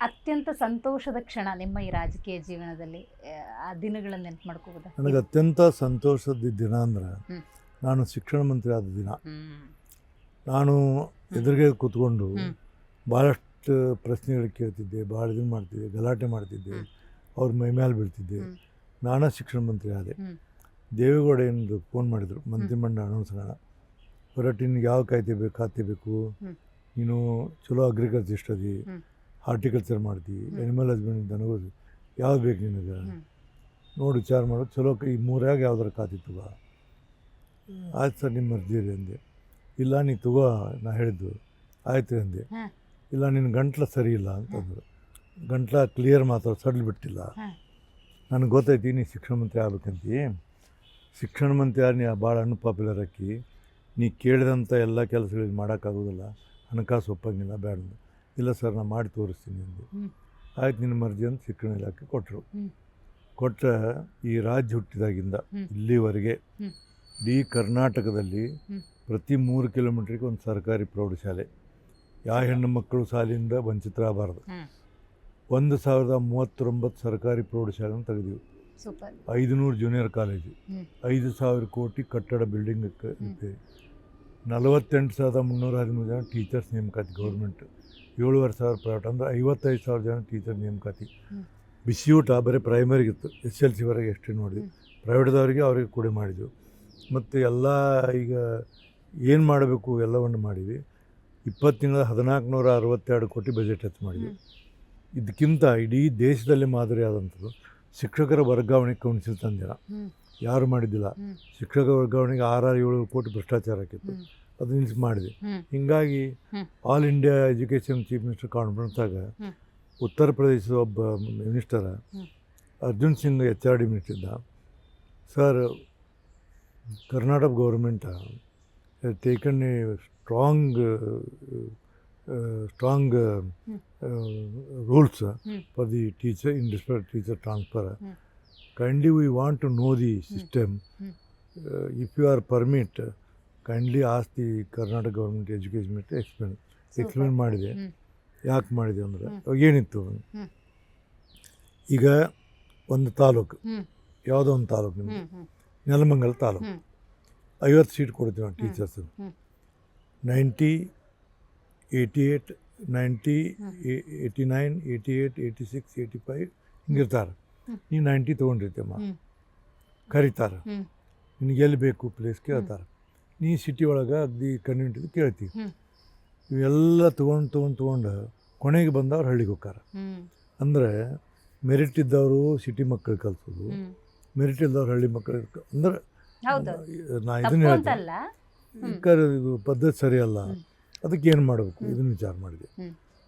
ಅತ್ಯಂತ ಸಂತೋಷದ ಕ್ಷಣ ನಿಮ್ಮ ಈ ರಾಜಕೀಯ ಜೀವನದಲ್ಲಿ ಆ, ದಿನಗಳನ್ನು ನೆನಪು ಮಾಡ್ಕೋಬೋದಾ ನನಗೆ ಅತ್ಯಂತ ಸಂತೋಷದ ದಿನ ಅಂದ್ರೆ ಹ್ಮ್. ನಾನು ಶಿಕ್ಷಣ ಮಂತ್ರಿ ಆದ ದಿನ ಹ್ಮ್. ನಾನು ಎದುರಿಗೆ ಕೂತ್ಕೊಂಡು ಹ್ಮ್. ಭಾಳಷ್ಟು ಪ್ರಶ್ನೆಗಳು ಕೇಳ್ತಿದ್ದೆ ಭಾಳ ಇದನ್ನು ಮಾಡ್ತಿದ್ದೆ ಗಲಾಟೆ ಮಾಡ್ತಿದ್ದೆ ಹ್ಮ್. ಅವ್ರ ಮೈ ಮೇಲೆ ಬೀಳ್ತಿದ್ದೆ ಹ್ಮ್. ನಾನಾ ಶಿಕ್ಷಣ ಮಂತ್ರಿ ಆದೆ ಹ್ಮ್. ದೇವೇಗೌಡ ಏನು ಫೋನ್ ಮಾಡಿದರು ಮಂತ್ರಿಮಂಡಲ ಅನುಸರಣ ಹೊರಟು ನಿನ್ಗೆ ಯಾವ ಕಾಯ್ದೆ ಬೇಕು ಖಾತೆ ಬೇಕು ಹ್ಮ್. ನೀನು ಚಲೋ ಅಗ್ರಿಕಲ್ಚರ್ ಹ್ಮ್. ಹಾರ್ಟಿಕಲ್ಚರ್ ಮಾಡ್ತೀವಿ. ಎನಿಮಲ್ ಹಸ್ಬೆಂಡ್ ದನಗಳು ಯಾವ್ದು ಬೇಕು ನಿನಗೆ. ನೋಡಿ ವಿಚಾರ ಮಾಡೋದು ಚಲೋ ಈ ಮೂರ್ಯಾಗ ಯಾವ್ದಾರು ತಗೋ. ಆಯ್ತು ಸರ್ ನಿಮ್ಮ ಮರ್ಜಿ ರೀ ಅಂದೆ. ಇಲ್ಲ ನೀ ತಗೋ ನಾ ಹೇಳಿದ್ದು. ಆಯ್ತು ರೀ ಅಂದೆ. ಇಲ್ಲ ನಿನ್ನ ಗಂಟ್ಲ ಸರಿ ಇಲ್ಲ ಅಂತಂದರು. ಗಂಟ್ಲ ಕ್ಲಿಯರ್ ಮಾತಾಡೋ ಸಡ್ಲು ಬಿಟ್ಟಿಲ್ಲ. ನನಗೆ ಗೊತ್ತೈತಿ ನೀ ಶಿಕ್ಷಣ ಮಂತ್ರಿ ಆಗ್ಬೇಕಂತಿ. ಶಿಕ್ಷಣ ಮಂತ್ರಿ ಯಾರು ನೀ ಭಾಳ ಅನ್ಪಾಪ್ಯುಲರ್ ಹಾಕಿ ನೀ ಕೇಳಿದಂಥ ಎಲ್ಲ ಕೆಲಸಗಳಿಗೆ ಮಾಡೋಕ್ಕಾಗೋದಿಲ್ಲ ಹಣಕಾಸು ಒಪ್ಪಂಗಿಲ್ಲ ಬೇಡ. ಇಲ್ಲ ಸರ್ ನಾನು ಮಾಡಿ ತೋರಿಸ್ತೀನಿ ಅಂದೆ. ಆಯ್ತು ನಿನ್ನ ಮರ್ಜಿ ಅಂತ ಶಿಕ್ಷಣ ಇಲಾಖೆ ಕೊಟ್ಟರು. ಕೊಟ್ಟ ಈ ರಾಜ್ಯ ಹುಟ್ಟಿದಾಗಿಂದ ಇಲ್ಲಿವರೆಗೆ. ಇಡೀ ಕರ್ನಾಟಕದಲ್ಲಿ. ಪ್ರತಿ ಮೂರು ಕಿಲೋಮೀಟ್ರಿಗೆ ಒಂದು ಸರ್ಕಾರಿ ಪ್ರೌಢಶಾಲೆ. ಯಾವ ಹೆಣ್ಣು ಮಕ್ಕಳು ಶಾಲೆಯಿಂದ ವಂಚಿತರಾಗಬಾರ್ದು ಒಂದು ಸಾವಿರದ ಮೂವತ್ತೊಂಬತ್ತು ಸರ್ಕಾರಿ ಪ್ರೌಢಶಾಲೆಯನ್ನು ತೆಗೆದಿವಿ. ಐದುನೂರು ಜೂನಿಯರ್ ಕಾಲೇಜು. ಐದು ಸಾವಿರ ಕೋಟಿ ಕಟ್ಟಡ ಬಿಲ್ಡಿಂಗ್ ನಲವತ್ತೆಂಟು ಸಾವಿರದ ಮುನ್ನೂರ ಹದಿಮೂರು ಜನ ಟೀಚರ್ಸ್ ನೇಮಕಾತಿ ಗೌರ್ಮೆಂಟ್ ಏಳುವರೆ ಸಾವಿರ ಪ್ರೈವೇಟ್ ಅಂದರೆ ಐವತ್ತೈದು ಸಾವಿರ ಜನ ಟೀಚರ್ ನೇಮಕಾತಿ. ಬಿಸಿಯೂಟ ಬಿಸಿ ಊಟ ಬರೀ ಪ್ರೈಮರಿಗಿತ್ತು ಎಸ್ ಎಲ್ ಸಿವರೆಗೆ ಎಷ್ಟು ನೋಡಿದ್ವಿ. ಪ್ರೈವೇಟ್ದವರಿಗೆ ಅವರಿಗೆ ಕೂಡ ಮಾಡಿದ್ವಿ. ಮತ್ತು ಎಲ್ಲ ಈಗ ಏನು ಮಾಡಬೇಕು ಎಲ್ಲವನ್ನು ಮಾಡಿವಿ ಇಪ್ಪತ್ತು ತಿಂಗಳ ಹದಿನಾಲ್ಕು ನೂರ ಅರವತ್ತೆರಡು ಕೋಟಿ ಬಜೆಟ್ ಹೆಚ್ಚು ಮಾಡಿದ್ವಿ. ಇದಕ್ಕಿಂತ ಇಡೀ ದೇಶದಲ್ಲಿ ಮಾದರಿಯಾದಂಥದ್ದು ಶಿಕ್ಷಕರ ವರ್ಗಾವಣೆ ಕೌನ್ಸಿಲ್ ತಂದಿರ. ಯಾರು ಮಾಡಿದ್ದಿಲ್ಲ. ಶಿಕ್ಷಕ ವರ್ಗಾವಣೆಗೆ ಆರಾರು ಏಳು ಕೋಟಿ ಭ್ರಷ್ಟಾಚಾರ ಆಗಿತ್ತು. ಅದು ನಿಲ್ಸಿ ಮಾಡಿದೆ. ಹೀಗಾಗಿ. All India education chief minister ಕಾನ್ಫರೆನ್ಸಾಗ. ಉತ್ತರ ಪ್ರದೇಶದ ಒಬ್ಬ ಮಿನಿಸ್ಟರ Arjun Singh H R D minister ಇದ್ದ sir Karnataka government taken a strong strong rules. For the teacher in teacher transfer kindly we want to know the system hmm. If you are permit kindly as the Karnataka government education minister explain explain ಮಾಡಿದೆ ಹ್ಮ್. ಯಾಕೆ ಮಾಡಿದೆ ಅಂದರೆ. ಅವಾಗ ಏನಿತ್ತು. ಈಗ ಒಂದು ತಾಲೂಕು. ಯಾವುದೋ ಒಂದು ತಾಲೂಕು ನಿಮಗೆ. ನೆಲಮಂಗಲ ತಾಲೂಕು. ಐವತ್ತು ಸೀಟ್ ಕೊಡ್ತೀವಿ ನಾವು teachers. Ninety eighty eight ninety. Eighty nine eighty eight eighty six eighty five ಹಿಂಗಿರ್ತಾರೆ ನೀವು ನೈಂಟಿ ತೊಗೊಂಡಿರ್ತೇಮ್ಮ. ಕರೀತಾರೆ. ನಿನಗೆ ಎಲ್ಲಿ ಬೇಕು ಪ್ಲೇಸ್ ಕೇಳ್ತಾರೆ. ನೀ ಸಿಟಿ ಒಳಗೆ ಅಗ್ದಿ ಕನ್ವಿಂಟ್ ಕೇಳ್ತೀವಿ. ಇವೆಲ್ಲ ತೊಗೊಂಡು ತೊಗೊಂಡು ತೊಗೊಂಡು ಕೊನೆಗೆ ಬಂದವ್ರು ಹಳ್ಳಿಗೆ ಹೋಗ್ತಾರೆ. ಅಂದರೆ ಮೆರಿಟ್ ಇದ್ದವರು ಸಿಟಿ ಮಕ್ಕಳು ಕಲ್ಸೋದು. ಮೆರಿಟ್ ಇದ್ದವ್ರು ಹಳ್ಳಿ ಮಕ್ಕಳು ಅಂದರೆ ನಾ ಇದನ್ನ ಹೇಳ್ತೀನಿ. ಕರೆ ಇದು ಪದ್ಧತಿ ಸರಿಯಲ್ಲ. ಅದಕ್ಕೆ ಏನು ಮಾಡಬೇಕು? ಇದನ್ನು ವಿಚಾರ ಮಾಡಿದೆ.